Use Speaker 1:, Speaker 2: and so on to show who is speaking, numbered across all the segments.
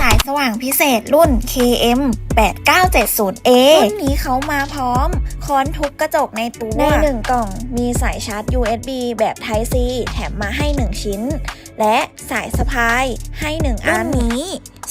Speaker 1: สายสว่างพิเศษรุ่น KM 8970A รุ่นนี้เขามาพร้อมค้อนทุบกระจกในตัว ในหนึ่งกล่องมีสายชาร์จ USB แบบ Type C แถมมาให้ 1 ชิ้น และสายสะพายให้ 1 อันนี้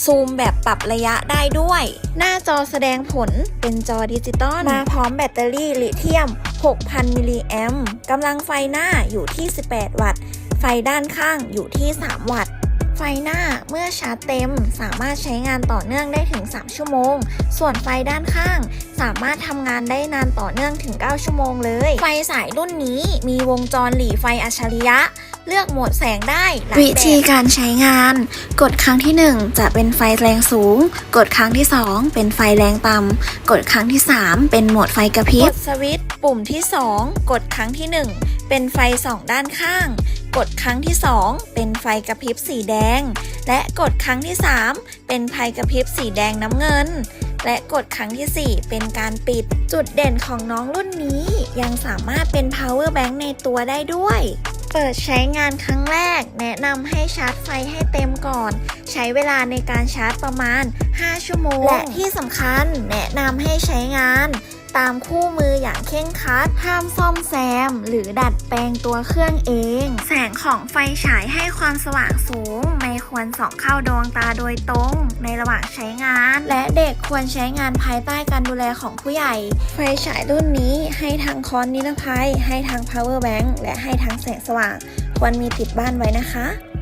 Speaker 1: ซูมแบบปรับระยะได้ด้วย หน้าจอแสดงผลเป็นจอดิจิตอล มาพร้อมแบตเตอรี่ลิเธียม 6,000 มิลลิแอมป์กำลังไฟหน้าอยู่ที่ 18 วัตต์ ไฟด้านข้างอยู่ที่ 3 วัตต์ ไฟหน้าเมื่อชาร์จเต็มสามารถใช้งานต่อเนื่องได้ถึง 3 ชั่วโมง ส่วนไฟด้านข้าง สามารถทำงานได้นานต่อเนื่องถึง 9 ชั่วโมงเลย ไฟสายรุ่นนี้มีวงจรหลีไฟอัจฉริยะ เลือกโหมดแสงได้หลายแบบ
Speaker 2: วิธีการใช้งาน กดครั้งที่ 1 จะเป็นไฟแรงสูง กดครั้งที่ 2 เป็นไฟแรงต่ำกดครั้งที่ 3 เป็นโหมดไฟกระพริ
Speaker 1: ก
Speaker 2: บ
Speaker 1: ดสวิตช์ปุ่มที่ 2 กดครั้งที่ 1 เป็นไฟสองด้านข้าง กดครั้งที่ 2 เป็นไฟกระพริบสีแดง และกดครั้งที่ 3 เป็นไฟกระพริบสีแดงน้ำเงิน และกดครั้งทีสี่ 4 เป็นการปิด จุดเด่นของน้องรุ่นนี้ ยังสามารถเป็น power bank ในตัวได้ด้วย เปิดใช้งานครั้งแรก แนะนำให้ชาร์จไฟให้เต็มก่อน ใช้เวลาในการชาร์จประมาณ 5 ชั่วโมง และที่สำคัญแนะนำให้ใช้งานตามคู่มืออย่างเคร่งครัด ห้ามซ่อมแซม หรือดัดแปลงตัวเครื่องเอง แสง ของไฟฉายให้ความสว่างสูง ไม่ควรส่องเข้าดวงตาโดยตรง ในระหว่างใช้งาน และเด็กควรใช้งานภายใต้การดูแลของผู้ใหญ่ ไฟฉายรุ่นนี้ให้ทางคอนนิรภัย ให้ทาง power bank และให้ทางแสงสว่าง ควรมีติดบ้านไว้นะคะ